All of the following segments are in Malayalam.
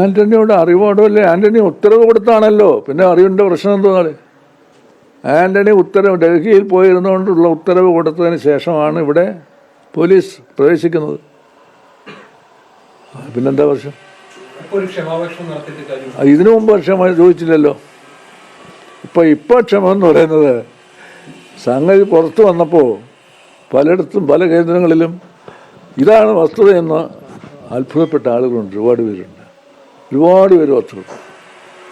ആന്റണിയോട് അറിവോടല്ലേ ആന്റണി ഉത്തരവ് കൊടുത്താണല്ലോ. പിന്നെ അറിവിന്റെ പ്രശ്നം എന്തോന്നാണ് ആന്റണി ഉത്തരവ് ഡൽഹിയിൽ പോയിരുന്നുകൊണ്ടുള്ള ഉത്തരവ് കൊടുത്തതിന് ശേഷമാണ് ഇവിടെ പോലീസ് പ്രവേശിക്കുന്നത്. പിന്നെന്താ പ്രശ്നം? ഇതിനു മുമ്പ് ക്ഷമ ചോദിച്ചില്ലല്ലോ. ഇപ്പൊ ഇപ്പൊ ക്ഷമ എന്ന് പറയുന്നത് സംഗതി പുറത്തു വന്നപ്പോൾ പലയിടത്തും പല കേന്ദ്രങ്ങളിലും ഇതാണ് വസ്തുതയെന്ന് അത്ഭുതപ്പെട്ട ആളുകളുണ്ട്. ഒരുപാട് പേരുണ്ട്. ഒരുപാട് പേര് വസ്തുത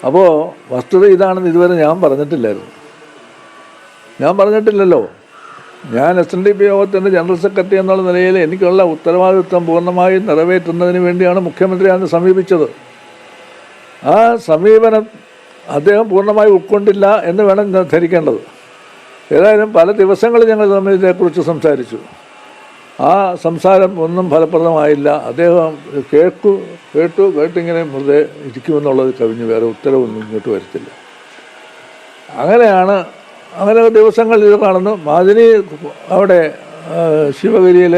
അപ്പോൾ വസ്തുത ഇതാണെന്ന് ഇതുവരെ ഞാൻ പറഞ്ഞിട്ടില്ലായിരുന്നു. ഞാൻ പറഞ്ഞിട്ടില്ലല്ലോ. ഞാൻ എസ് എൻ ഡി പി യോഗത്തിന്റെ ജനറൽ സെക്രട്ടറി എന്നുള്ള നിലയിൽ എനിക്കുള്ള ഉത്തരവാദിത്വം പൂർണമായും നിറവേറ്റുന്നതിന് വേണ്ടിയാണ് മുഖ്യമന്ത്രി അന്ന് സമീപിച്ചത്. ആ സമീപനം അദ്ദേഹം പൂർണമായി ഉൾക്കൊണ്ടില്ല എന്ന് വേണം ധരിക്കേണ്ടത്. ഏതായാലും പല ദിവസങ്ങളിൽ ഞങ്ങൾ തമ്മിൽ ഇതേക്കുറിച്ച് സംസാരിച്ചു. ആ സംസാരം ഒന്നും ഫലപ്രദമായില്ല. അദ്ദേഹം കേൾക്കു കേട്ടു കേട്ടിങ്ങനെ വെറുതെ ഇരിക്കുമെന്നുള്ളത് കവിഞ്ഞ് വേറെ ഉത്തരവൊന്നും ഇങ്ങോട്ട് വരത്തില്ല. അങ്ങനെയാണ് അങ്ങനെ ദിവസങ്ങൾ ഇത് കാണുന്നു. മാദിനി അവിടെ ശിവഗിരിയിൽ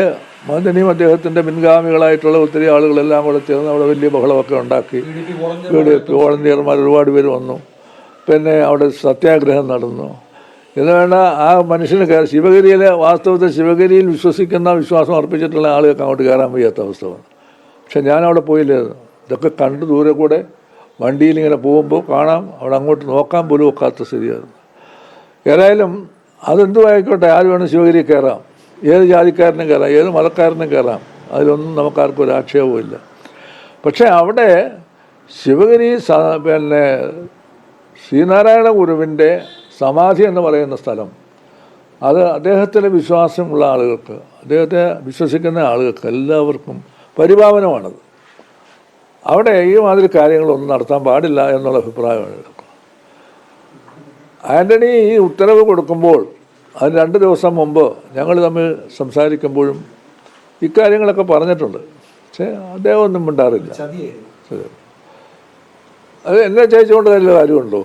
മദനിയും അദ്ദേഹത്തിന്റെ പിൻഗാമികളായിട്ടുള്ള ഒത്തിരി ആളുകളെല്ലാം കൂടെ ചേർന്ന് അവിടെ വലിയ ബഹളമൊക്കെ ഉണ്ടാക്കി. വോളണ്ടിയർമാർ ഒരുപാട് പേര് വന്നു. പിന്നെ അവിടെ സത്യാഗ്രഹം നടന്നു. എന്ന് വേണ്ട ആ മനുഷ്യന് കയറി ശിവഗിരിയിലെ വാസ്തവത്തിൽ ശിവഗിരിയിൽ വിശ്വസിക്കുന്ന വിശ്വാസം അർപ്പിച്ചിട്ടുള്ള ആളുകൾക്ക് അങ്ങോട്ട് കയറാൻ വയ്യാത്ത അവസ്ഥ വന്നു പക്ഷെ ഞാൻ അവിടെ പോയില്ലായിരുന്നു ഇതൊക്കെ കണ്ട് ദൂരെ കൂടെ വണ്ടിയിൽ ഇങ്ങനെ പോകുമ്പോൾ കാണാം അവിടെ അങ്ങോട്ട് നോക്കാൻ പോലും ഒക്കാത്ത സ്ഥിതിയായിരുന്നു. ഏതായാലും അതെന്തുമായിക്കോട്ടെ ആര് വേണം ശിവഗിരി കയറാം. ഏത് ജാതിക്കാരനും കയറാം ഏത് മതക്കാരനും കയറാം. അതിലൊന്നും നമുക്കാർക്കും ഒരു ആക്ഷേപവും ഇല്ല. പക്ഷേ അവിടെ ശിവഗിരി പിന്നെ ശ്രീനാരായണ ഗുരുവിന്റെ സമാധി എന്ന് പറയുന്ന സ്ഥലം. അത് അദ്ദേഹത്തിലെ വിശ്വാസമുള്ള ആളുകൾക്ക് അദ്ദേഹത്തെ വിശ്വസിക്കുന്ന ആളുകൾക്ക് എല്ലാവർക്കും പരിഭാവനമാണത് അവിടെ ഈ മാതിരി കാര്യങ്ങളൊന്നും നടത്താൻ പാടില്ല എന്നുള്ള അഭിപ്രായമാണ്. ആന്റണി ഈ ഉത്തരവ് കൊടുക്കുമ്പോൾ അതിന് രണ്ട് ദിവസം മുമ്പ് ഞങ്ങൾ തമ്മിൽ സംസാരിക്കുമ്പോഴും ഇക്കാര്യങ്ങളൊക്കെ പറഞ്ഞിട്ടുണ്ട്. പക്ഷേ അദ്ദേഹം ഒന്നും മിണ്ടാറില്ല. ചതിയായിരുന്നു. അത് എന്നെ ചതിച്ചുകൊണ്ട് വല്ല കാര്യമുണ്ടോ?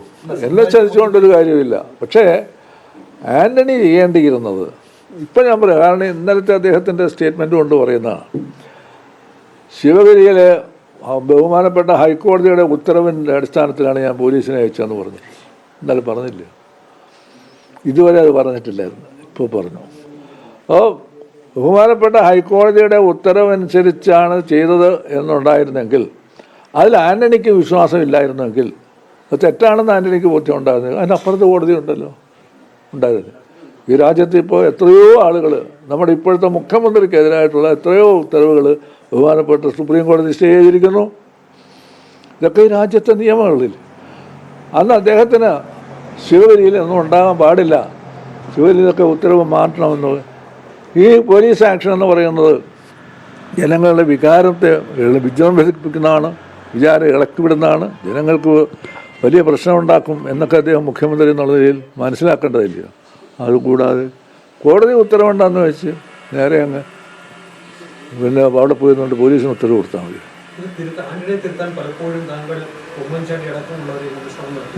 എന്നെ ചതിച്ചുകൊണ്ടൊരു കാര്യമില്ല. പക്ഷേ ആന്റണി ചെയ്യേണ്ടിയിരുന്നത് ഇപ്പം ഞാൻ പറയാം കാരണം ഇന്നലത്തെ അദ്ദേഹത്തിന്റെ സ്റ്റേറ്റ്മെന്റ് കൊണ്ട് പറയുന്നതാണ്. ശിവഗിരിയിലെ ബഹുമാനപ്പെട്ട ഹൈക്കോടതിയുടെ ഉത്തരവിന്റെ അടിസ്ഥാനത്തിലാണ് ഞാൻ പോലീസിനെ അയച്ചതെന്ന് പറഞ്ഞു. ഇന്നലെ പറഞ്ഞില്ല? ഇതുവരെ അത് പറഞ്ഞിട്ടില്ലായിരുന്നു. ഇപ്പോൾ പറഞ്ഞു. അപ്പോൾ ബഹുമാനപ്പെട്ട ഹൈക്കോടതിയുടെ ഉത്തരവനുസരിച്ചാണ് ചെയ്തത് എന്നുണ്ടായിരുന്നെങ്കിൽ അതിൽ ആന്റണിക്ക് വിശ്വാസമില്ലായിരുന്നെങ്കിൽ അത് തെറ്റാണെന്ന് ആന്റണിക്ക് ബോധ്യം ഉണ്ടായിരുന്നു അതിനപ്പുറത്ത് കോടതി ഉണ്ടല്ലോ. ഉണ്ടായിരുന്നു ഈ രാജ്യത്ത് ഇപ്പോൾ എത്രയോ ആളുകൾ നമ്മുടെ ഇപ്പോഴത്തെ മുഖ്യമന്ത്രിക്കെതിരായിട്ടുള്ള എത്രയോ ഉത്തരവുകൾ ബഹുമാനപ്പെട്ട സുപ്രീം കോടതി സ്റ്റേ ചെയ്തിരിക്കുന്നു ഇതൊക്കെ ഈ രാജ്യത്തെ നിയമങ്ങളിൽ. അന്ന് അദ്ദേഹത്തിന് ശിവഗിരിയിൽ ഒന്നും ഉണ്ടാകാൻ പാടില്ല. ശിവഗിരിയിലൊക്കെ ഉത്തരവ് മാറ്റണമെന്ന് ഈ പോലീസ് ആക്ഷൻ എന്ന് പറയുന്നത് ജനങ്ങളുടെ വികാരത്തെ വിജൃംഭിപ്പിക്കുന്നതാണ്. വിചാരം ഇളക്കിവിടുന്നതാണ് ജനങ്ങൾക്ക് വലിയ പ്രശ്നം ഉണ്ടാക്കും എന്നൊക്കെ അദ്ദേഹം മുഖ്യമന്ത്രി എന്നുള്ള നിലയിൽ മനസ്സിലാക്കേണ്ടതില്ല. അതുകൂടാതെ കോടതി ഉത്തരവുണ്ടെന്ന് വെച്ച് നേരെ അങ്ങ് പിന്നെ അവിടെ പോയിരുന്നുകൊണ്ട് പോലീസിന് ഉത്തരവ് കൊടുത്താൽ മതി.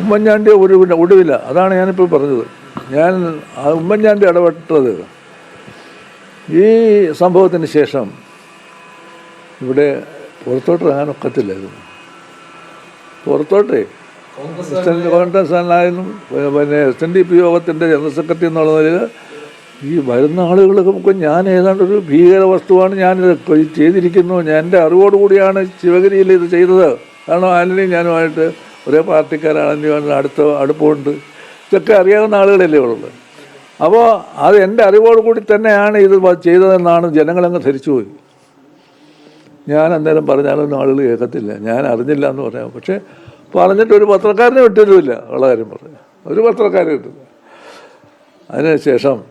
ഉമ്മൻചാണ്ടി ഒരു ഒടുവില്ല അതാണ് ഞാനിപ്പോൾ പറഞ്ഞത്. ഞാൻ ഉമ്മൻചാണ്ടി ഇടപെട്ടത് ഈ സംഭവത്തിന് ശേഷം ഇവിടെ പുറത്തോട്ട് ഇറങ്ങാൻ ഒക്കത്തില്ലായിരുന്നു. പുറത്തോട്ടേ. കോൺഗ്രസ് ആയാലും പിന്നെ എസ് എൻ ഡി പി യോഗത്തിന്റെ ജനറൽ സെക്രട്ടറി എന്നുള്ള നിലയിൽ ഈ വരുന്ന ആളുകൾക്ക് നമുക്ക് ഞാൻ ഏതാണ്ട് ഒരു ഭീകര വസ്തുവാണ് ഞാനിത് ചെയ്തിരിക്കുന്നു. ഞാൻ എന്റെ അറിവോടുകൂടിയാണ് ശിവഗിരിയിൽ ഇത് ചെയ്തത്. കാരണം ആന്റണിയും ഞാനുമായിട്ട് ഒരേ പാർട്ടിക്കാരാണെങ്കിലും അടുത്ത അടുപ്പമുണ്ട്. ഇതൊക്കെ അറിയാവുന്ന ആളുകളല്ലേ ഉള്ളത് അപ്പോൾ അത് എന്റെ അറിവോടുകൂടി തന്നെയാണ് ഇത് ചെയ്തതെന്നാണ് ജനങ്ങളങ്ങ് ധരിച്ചുപോയി. ഞാൻ അന്നേരം പറഞ്ഞാലൊന്നും ആളുകൾ കേൾക്കത്തില്ല. ഞാൻ അറിഞ്ഞില്ല എന്ന് പറയാം. പക്ഷേ പറഞ്ഞിട്ട് ഒരു പത്രക്കാരനെ വിട്ടിരുമില്ല ഉള്ള കാര്യം പറഞ്ഞു. ഒരു പത്രക്കാരെ വിട്ടില്ല. അതിനുശേഷം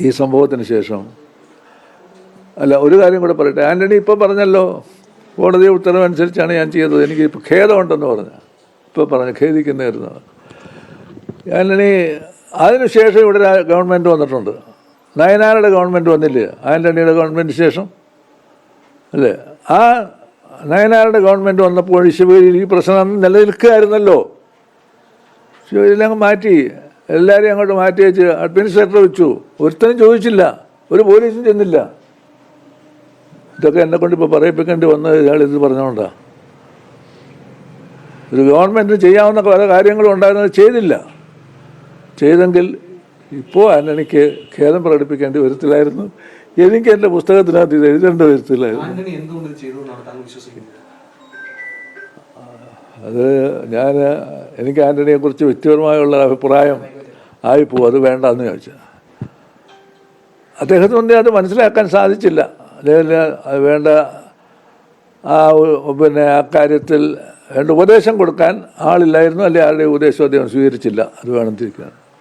ഈ സംഭവത്തിന് ശേഷം അല്ല ഒരു കാര്യം കൂടെ പറയട്ടെ. ആന്റണി ഇപ്പം പറഞ്ഞല്ലോ കോടതി ഉത്തരവനുസരിച്ചാണ് ഞാൻ ചെയ്തത്. എനിക്ക് ഖേദമുണ്ടെന്ന് പറഞ്ഞു. ഇപ്പോൾ പറഞ്ഞു ഖേദിക്കുന്നതായിരുന്നു ആന്റണി അതിനുശേഷം ഇവിടെ ഗവൺമെന്റ് വന്നിട്ടുണ്ട്. നയനാരുടെ ഗവൺമെന്റ് വന്നില്ലേ? ആന്റണിയുടെ ഗവൺമെന്റ് ശേഷം? അല്ലേ? ആ നയനാരുടെ ഗവൺമെന്റ് വന്നപ്പോൾ ശിവഗിരിയിൽ ഈ പ്രശ്നം നിലനിൽക്കുകയായിരുന്നല്ലോ. ശിവഗിരിയിൽ അങ്ങ് മാറ്റി. എല്ലാവരെയും അങ്ങോട്ട് മാറ്റി വെച്ച് അഡ്മിനിസ്ട്രേറ്റർ വെച്ചു. ഒരുത്തനും ചോദിച്ചില്ല. ഒരു പോലീസും ചെന്നില്ല. ഇതൊക്കെ എന്നെ കൊണ്ട് ഇപ്പോൾ പറയിപ്പിക്കേണ്ടി വന്നത് ഇയാൾ ഇത് പറഞ്ഞുകൊണ്ടാണ് ഒരു ഗവൺമെന്റ് ചെയ്യാവുന്ന പല കാര്യങ്ങളും ഉണ്ടായിരുന്നത് ചെയ്തില്ല. ചെയ്തെങ്കിൽ ഇപ്പോൾ ആന്റണിക്ക് ഖേദം പ്രകടിപ്പിക്കേണ്ടി വരത്തില്ലായിരുന്നു. എനിക്ക് എന്റെ പുസ്തകത്തിനകത്ത് ഇത് എഴുതേണ്ട വരത്തില്ലായിരുന്നു അത് ഞാൻ എനിക്ക് ആന്റണിയെക്കുറിച്ച് വ്യക്തിപരമായുള്ള അഭിപ്രായം ആയി ആയിപ്പോവും അത് വേണ്ട എന്ന് ചോദിച്ചു. അദ്ദേഹത്തിന് അത് മനസ്സിലാക്കാൻ സാധിച്ചില്ല. അദ്ദേഹത്തിന് അത് വേണ്ട ആ പിന്നെ ആ കാര്യത്തിൽ വേണ്ട ഉപദേശം കൊടുക്കാൻ ആളില്ലായിരുന്നു അല്ലെ ആരുടെ ഉപദേശം അദ്ദേഹം സ്വീകരിച്ചില്ല. അത് വേണം തിരിക്കാൻ.